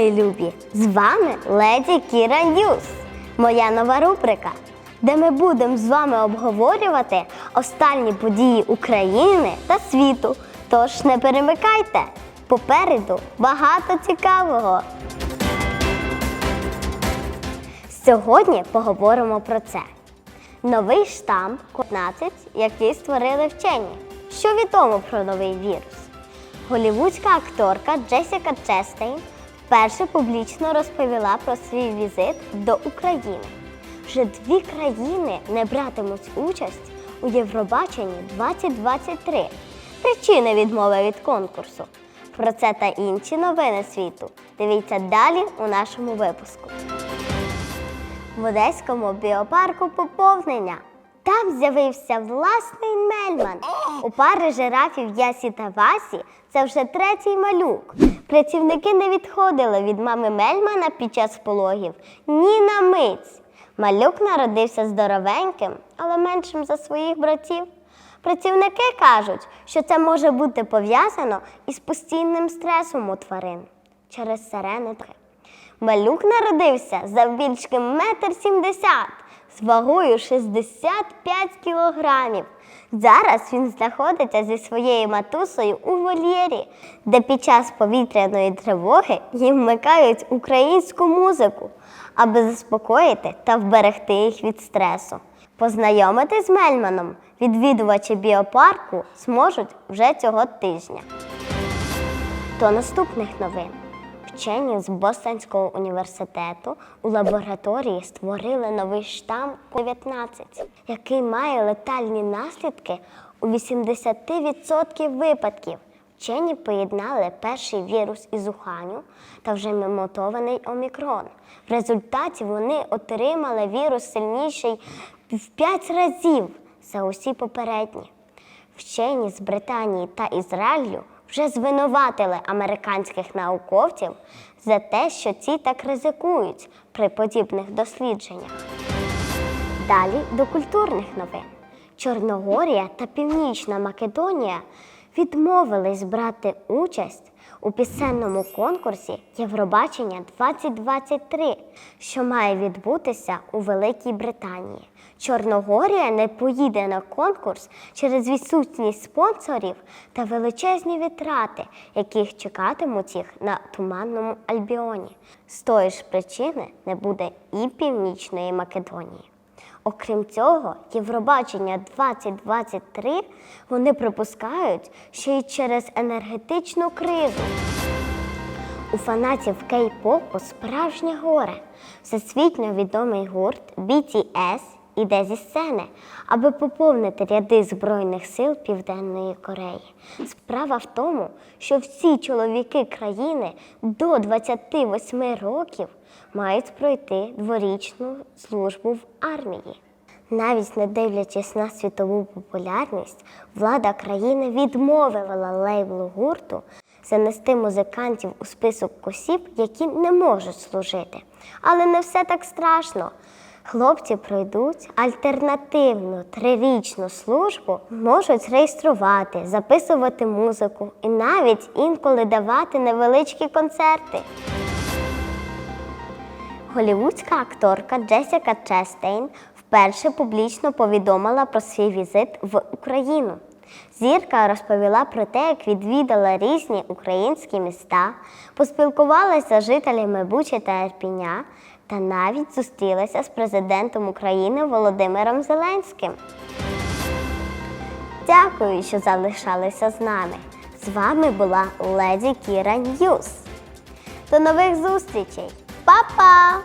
мої любі! З вами Леді Кіра Ньюс, моя нова рубрика, де ми будемо з вами обговорювати останні події України та світу. Тож не перемикайте! Попереду багато цікавого. Сьогодні поговоримо про це. Новий штам 15, який створили вчені. Що відомо про новий вірус? Голівудська акторка Джесіка Честейн вперше публічно розповіла про свій візит до України. Вже дві країни не братимуть участь у Євробаченні 2023. Причини відмови від конкурсу. Про це та інші новини світу. Дивіться далі у нашому випуску. В Одеському біопарку поповнення. Там з'явився власний мельман. У пари жирафів Ясі та Васі це вже третій малюк. Працівники не відходили від мами Мельмана під час пологів ні на мить. Малюк народився здоровеньким, але меншим за своїх братів. Працівники кажуть, що це може бути пов'язано із постійним стресом у тварин через сирени. Малюк народився завбільшки метр сімдесят з вагою 65 кілограмів. Зараз він знаходиться зі своєю матусею у вольєрі, де під час повітряної тривоги їм вмикають українську музику, аби заспокоїти та вберегти їх від стресу. Познайомитись з Мельманом відвідувачі біопарку зможуть вже цього тижня. До наступних новин. Вчені з Бостонського університету у лабораторії створили новий штам 19, який має летальні наслідки у 80% випадків. Вчені поєднали перший вірус із Уханю та вже мемотований омікрон. В результаті вони отримали вірус сильніший в 5 разів за усі попередні. Вчені з Британії та Ізраїлю вже звинуватили американських науковців за те, що ці так ризикують при подібних дослідженнях. Далі до культурних новин. Чорногорія та Північна Македонія відмовились брати участь у пісенному конкурсі Євробачення 2023, що має відбутися у Великій Британії. Чорногорія не поїде на конкурс через відсутність спонсорів та величезні витрати, яких чекатимуть їх на туманному Альбіоні. З тої ж причини не буде і Північної Македонії. Окрім цього, Євробачення 2023 вони припускають, що й через енергетичну кризу. У фанатів кей-попу справжнє горе. Всесвітньо відомий гурт BTS іде зі сцени, аби поповнити ряди Збройних сил Південної Кореї. Справа в тому, що всі чоловіки країни до 28 років мають пройти дворічну службу в армії. Навіть не дивлячись на світову популярність, влада країни відмовила лейблу гурту занести музикантів у список осіб, які не можуть служити. Але не все так страшно. Хлопці пройдуть альтернативну трирічну службу, можуть реєструвати, записувати музику і навіть інколи давати невеличкі концерти. Голівудська акторка Джесіка Честейн вперше публічно повідомила про свій візит в Україну. Зірка розповіла про те, як відвідала різні українські міста, поспілкувалася з жителями Бучі та Ірпіня та навіть зустрілася з президентом України Володимиром Зеленським. Дякую, що залишалися з нами. З вами була Леді Кіра Ньюс. До нових зустрічей! Па-па!